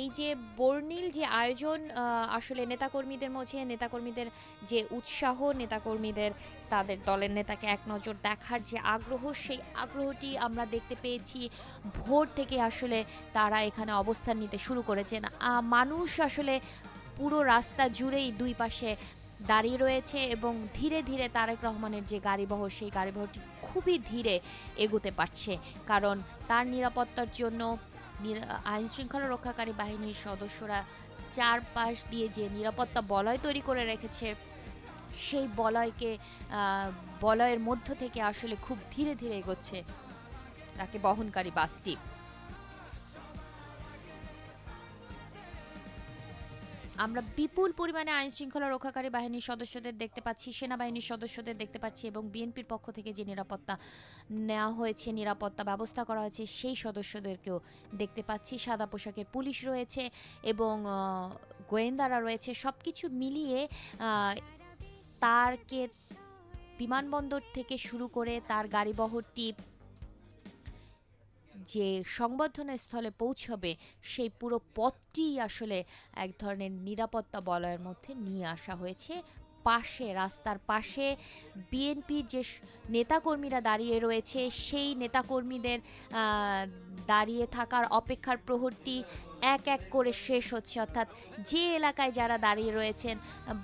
এই যে বর্ণিল যে আয়োজন আসলে নেতাকর্মীদের মধ্যে, নেতাকর্মীদের যে উৎসাহ, নেতাকর্মীদের, তাদের দলের নেতাকে এক নজর দেখার যে আগ্রহ, সেই আগ্রহটি আমরা দেখতে পেয়েছি। ভোর থেকে আসলে তারা এখানে অবস্থান নিতে শুরু করেছেন। মানুষ আসলে পুরো রাস্তা জুড়েই দুই পাশে দাঁড়িয়ে রয়েছে এবং ধীরে ধীরে তারেক রহমানের যে গাড়িবহর, সেই গাড়িবহরটি খুবই ধীরে এগোতে পারছে। কারণ তার নিরাপত্তার জন্য আইন শৃঙ্খলা রক্ষাকারী বাহিনীর সদস্যরা চারপাশ দিয়ে যে নিরাপত্তা বলয় তৈরি করে রেখেছে, সেই বলয়কে বলয়ের মধ্য থেকে আসলে খুব ধীরে ধীরে এগোচ্ছে তাকে বহনকারী বাসটি। আমরা বিপুল পরিমাণে আইন শৃঙ্খলা রক্ষাকারী বাহিনীর সদস্যদের দেখতে পাচ্ছি, সেনাবাহিনীর সদস্যদের দেখতে পাচ্ছি এবং বিএনপির পক্ষ থেকে যে নিরাপত্তা নেওয়া হয়েছে, নিরাপত্তা ব্যবস্থা করা হয়েছে, সেই সদস্যদেরকেও দেখতে পাচ্ছি। সাদা পোশাকের পুলিশ রয়েছে এবং গোয়েন্দারা রয়েছে। সব কিছু মিলিয়ে তারকে বিমানবন্দর থেকে শুরু করে তার গাড়িবহরটি যে সংবর্ধনা স্থলে পৌঁছবে, সেই পুরো পথটি আসলে এক ধরনের নিরাপত্তা বলয়ের মধ্যে নিয়ে আসা হয়েছে। পাশে, রাস্তার পাশে বিএনপির যে নেতাকর্মীরা দাঁড়িয়ে রয়েছে, সেই নেতাকর্মীদের দাঁড়িয়ে থাকার অপেক্ষার প্রহরটি এক এক করে শেষ হচ্ছে। অর্থাৎ যে এলাকায় যারা দাঁড়িয়ে রয়েছেন,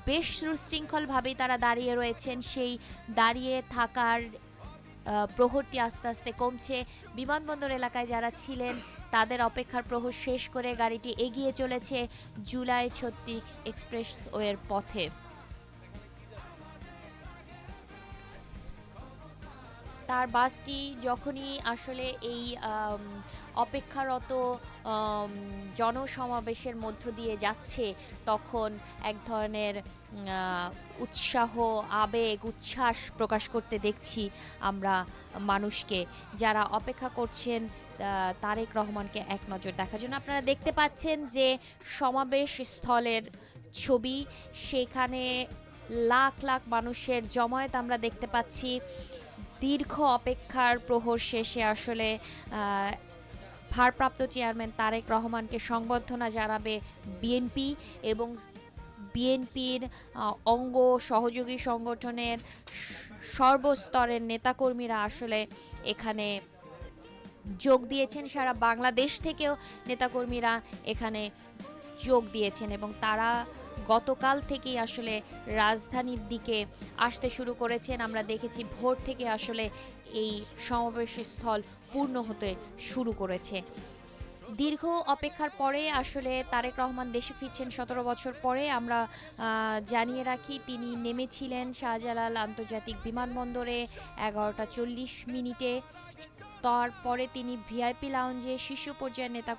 বেশ সুশৃঙ্খলভাবেই তারা দাঁড়িয়ে রয়েছেন, সেই দাঁড়িয়ে থাকার প্রহরটি আস্তে আস্তে কমছে। বিমানবন্দর এলাকায় যারা ছিলেন, তাদের অপেক্ষার প্রহর শেষ করে গাড়িটি এগিয়ে চলেছে জুলাই ছত্রিশ এক্সপ্রেসওয়ের পথে। তার বাসটি যখনই আসলে এই অপেক্ষারত জনসমাবেশের মধ্য দিয়ে যাচ্ছে, তখন এক ধরনের উৎসাহ, আবেগ, উচ্ছ্বাস প্রকাশ করতে দেখছি আমরা মানুষকে। যারা অপেক্ষা করছেন তারেক রহমানকে এক নজর দেখার জন্য। আপনারা দেখতে পাচ্ছেন যে সমাবেশ স্থলের ছবি, সেখানে লাখ লাখ মানুষের জমায়েত আমরা দেখতে পাচ্ছি। দীর্ঘ অপেক্ষার প্রহর শেষে আসলে ভারপ্রাপ্ত চেয়ারম্যান তারেক রহমানকে সংবর্ধনা জানাবে বিএনপি এবং বিএনপির অঙ্গ সহযোগী সংগঠনের সর্বস্তরের নেতাকর্মীরা আসলে এখানে যোগ দিয়েছেন। সারা বাংলাদেশ থেকেও নেতাকর্মীরা এখানে যোগ দিয়েছেন এবং তারা গতকাল থেকেই আসলে রাজধানীর দিকে আসতে শুরু করেছেন। আমরা দেখেছি ভোর থেকে আসলে এই সমাবেশ স্থল পূর্ণ হতে শুরু করেছে। দীর্ঘ অপেক্ষার পরে আসলে তারেক রহমান দেশে ফিরছেন সতেরো বছর পরে। আমরা জানিয়ে রাখি, তিনি নেমেছিলেন শাহজালাল আন্তর্জাতিক বিমানবন্দরে এগারোটা চল্লিশ মিনিটে। তারপরে তিনি ভিআইপি লাউঞ্জে শীর্ষ পর্যায়ের নেতা